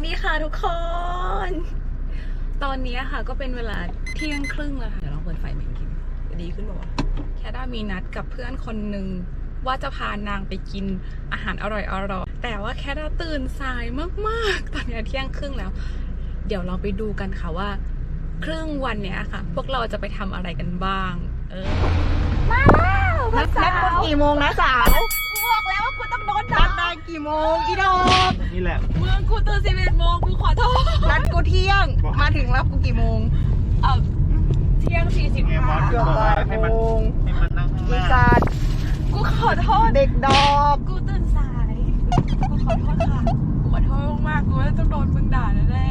วัสดีค่ะทุกคน ตอนนี้ค่ะก็เป็นเวลาเที่ยงครึ่งแล้วค่ะ เดี๋ยวลองเปิดไฟเหม็นกินจะดีขึ้นบอกว่าวะแคด้ามีนัดกับเพื่อนคนหนึ่งว่าจะพานางไปกินอาหารอร่อยๆแต่ว่าแคด้าตื่นสายมากๆ ตอนนี้เที่ยงครึ่งแล้ว เดี๋ยวเราไปดูกันค่ะว่า ครึ่งวันเนี้ยค่ะ พวกเราจะไปทำอะไรกันบ้าง เออ มาแล้วนัดนัดกันกี่โมงนะสาวกูบอกแล้ว กี่โมงอีดอกนี่แหละเมืองกูตื่นสิบเอ็ดโมงกูขอโทษนัดกูเที่ยงบอกมาถึงแล้วกูกี่โมงเออเที่ยงสี่สิบไงมอสเกือบบอกว่าบ่ายให้มันโมงให้มันนั่งข้างหอีน้า สัตว์กูขอโทษ เด็กดอก กูตื่นสาย กูขอโทษค่ะ กูขอโทษมากๆกูว่าต้องโดนมึงด่าแน่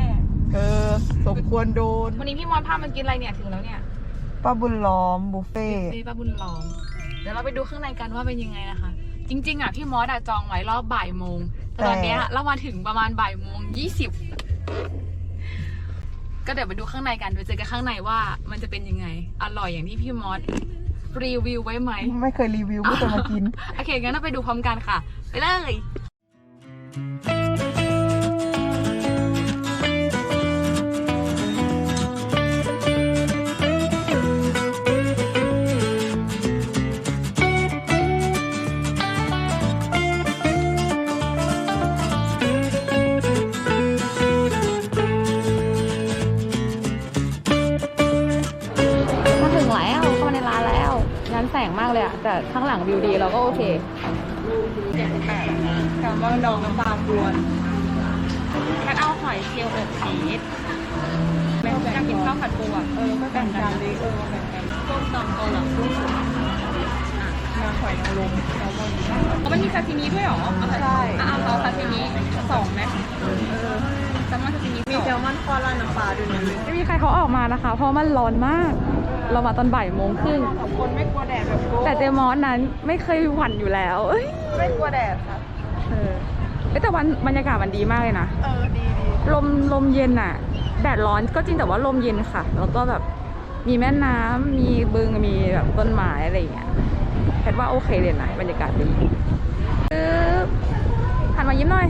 เออ สมควรโดนๆวันนี้พี่มอนพามันกินอะไรเนี่ยถึงแล้วเนี่ยป้าบุญล้อมบุฟเฟ่ต์เฟ่ป้าบุญล้อม เดี๋ยวเราไปดูข้างในกันว่าเป็นยังไงนะคะ จริง ๆอะพี่มอสอะจองไว้รอบบ่ายโมงแต่ตอนเนี้ยเรามาถึงประมาณบ่ายโมงยี่สิบก็เดี๋ยวไปดูข้างในกันไปเจอกันข้างในว่ามันจะเป็นยังไง อร่อยอย่างที่พี่มอสรีวิวไว้ไหมไม่เคยรีวิวไม่เคยมากิน โอเคงั้นเราไปดูพร้อมกันค่ะ ไปเลย ข้างหลังวิวดีเราก็โอเคกับว่างดองน้ำปลาบวนแคทเอาหอยเชลล์อบชีสแม่อยากกินข้าวผัดปูอะเออก็แบ่งกันดีเออแบ่งกันต้มตำเกาเหลากุ้งสุกมาหอยนางรมแซลมอนอ๋อมันมีซาซิมิด้วยเหรอเอาใช่อะเอาซาซิมิสองไหมเออแซลมอนซาซิมิมีสองแซลมอนคอราดน้ำปลาด้วยนะเลยไม่มีใครเขาออกมานะคะ เพราะมันร้อนมาก เรามาตอนบ่ายโมงครึ่งสองคนไม่กลัวแดดแบบกู แต่เจมอสนั้นไม่เคยหวั่นอยู่แล้วเอ้ยไม่กลัวแดดค่ะเออเอ้ยแต่วันบรรยากาศมันดีมากเลยนะ เออดีดีลมลมเย็นอะแดดร้อนก็จริงแต่ว่าลมเย็นค่ะ แล้วก็แบบมีแม่น้ำมีบึงมีแบบต้นไม้อะไรอย่างเงี้ยแพทว่าโอเคเลยนะบรรยากาศดีปึ๊บหันมายิ้มหน่อย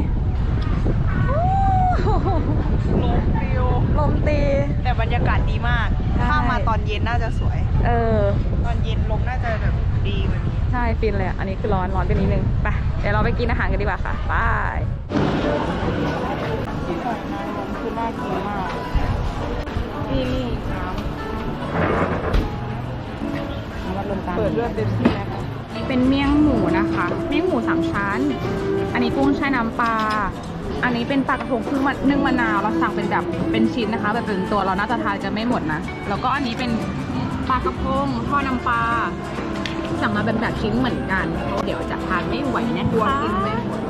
โอ้โหลมฟิวลมตี แต่บรรยากาศดีมาก ใช่ ถ้ามาตอนเย็นน่าจะสวย เออ ตอนเย็นลม ฟินเลยอะอันนี้คือร้อนร้อนไปนิดนึงไปเดี๋ยวเราไปกินอาหารกันดีกว่าค่ะบายหอยนางรมคือน่ากินมากนี่นี่น้ำวัดลมตาลเปิดด้วยเป๊ปซี่นะคะเป็นเมี่ยงหมูนะคะ เมี่ยงหมูสามชั้น อันนี้กุ้งแช่น้ำปลา อันนี้เป็นปลากระพงพึ่งมะนึ่งมะนาว เราสั่งเป็นแบบเป็นชิ้นนะคะ แบบเป็นตัวเราน่าจะทานกันไม่หมดนะ แล้วก็อันนี้เป็นปลากระพงทอดน้ำปลา สั่งมาเป็นแบบชิ้นเหมือนกันเพราะเดี๋ยวจะทานไม่ไหวนะกลัวคะกินไม่หมด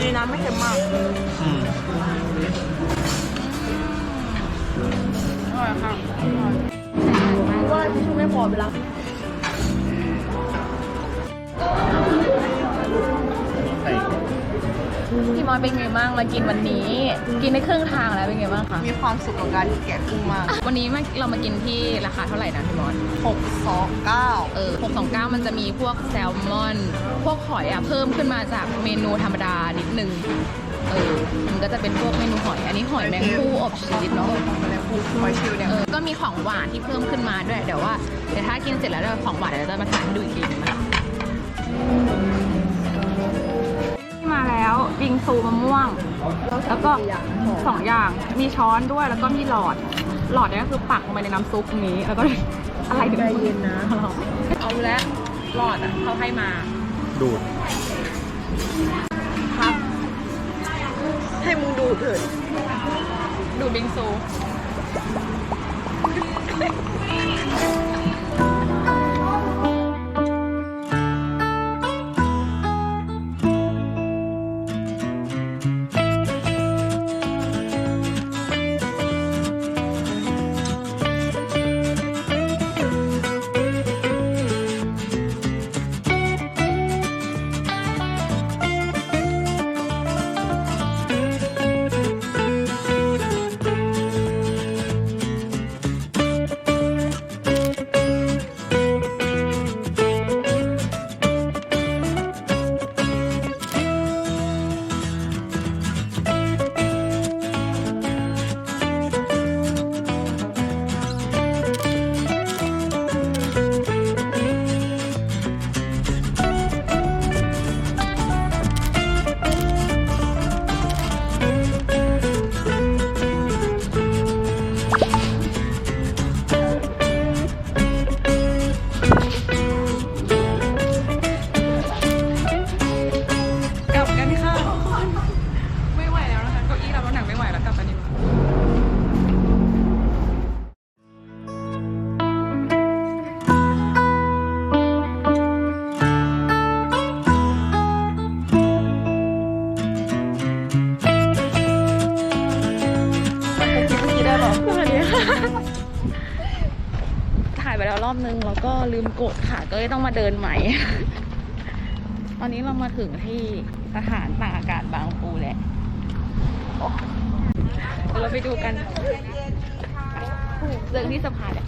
ดีนะไม่เค็มมากอืมอร่อยค่ะว่าทิชชู่ไม่พอไปแล้ว พี่มอสเป็นไงบ้างมากินวันนี้ กินได้ครึ่งทางแล้วเป็นไงบ้างคะมีความสุขกับการแกะกุ้งมากวันนี้มาเรามากินที่ราคาเท่าไหร่นะพี่มอสหกสองเก้าเออ629 มันจะมีพวกแซลมอน พวกหอยอะเพิ่มขึ้นมาจากเมนูธรรมดานิดนึงเออมันก็จะเป็นพวกเมนูหอย อันนี้หอยแมงคู่อบชีสเนาะอะไรพูดหอยชิวเนี่ยเออก็มีของหวานที่เพิ่มขึ้นมาด้วยเดี๋ยวว่าเดี๋ยวถ้ากินเสร็จแล้วเดี๋ยวของหวานเดี๋ยวจะมาถ่ายให้ดูอีกทีนึงนะคะที่มา แล้วบิงซูมะม่วง แล้วก็สองอย่างมีช้อนด้วยแล้วก็มีหลอด หลอดเนี่ยก็คือปักลงไปในน้ำซุปนี้ แล้วก็อะไรถึงใจเย็นนะเอาแล้วหลอดอะเขาให้มา ดูดครับให้มึงดูเถิดดูบิงซู รอบนึงแล้วก็ลืมกดค่ะ ก็เลยต้องมาเดินใหม่ ตอนนี้เรามาถึงที่สถานตากอากาศบางปูแล้วเดี๋ยวเราไปดูกันเรื่องที่สะพานเนี่ย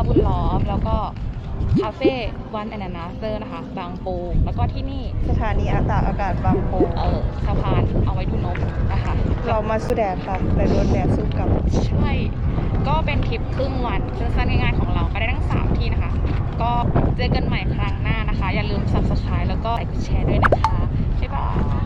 อมปลาบุญล้อม แล้วก็คาเฟ่วันแอนนาเซอร์นะคะ บางปูแล้วก็ที่นี่สถานีอาตากอากาศบางปู เออสะพานเอาไว้ดูนกนะคะเรามาสู้แดดค่ะแต่โดนแดดสู้กลับ ใช่ ก็เป็นทริปครึ่งวันสั้นๆง่ายๆของเราไปได้ทั้ง3ที่นะคะ ก็เจอกันใหม่ครั้งหน้านะคะ อย่าลืม subscribe แล้วก็ไลค์แชร์ด้วยนะคะบ๊ายบาย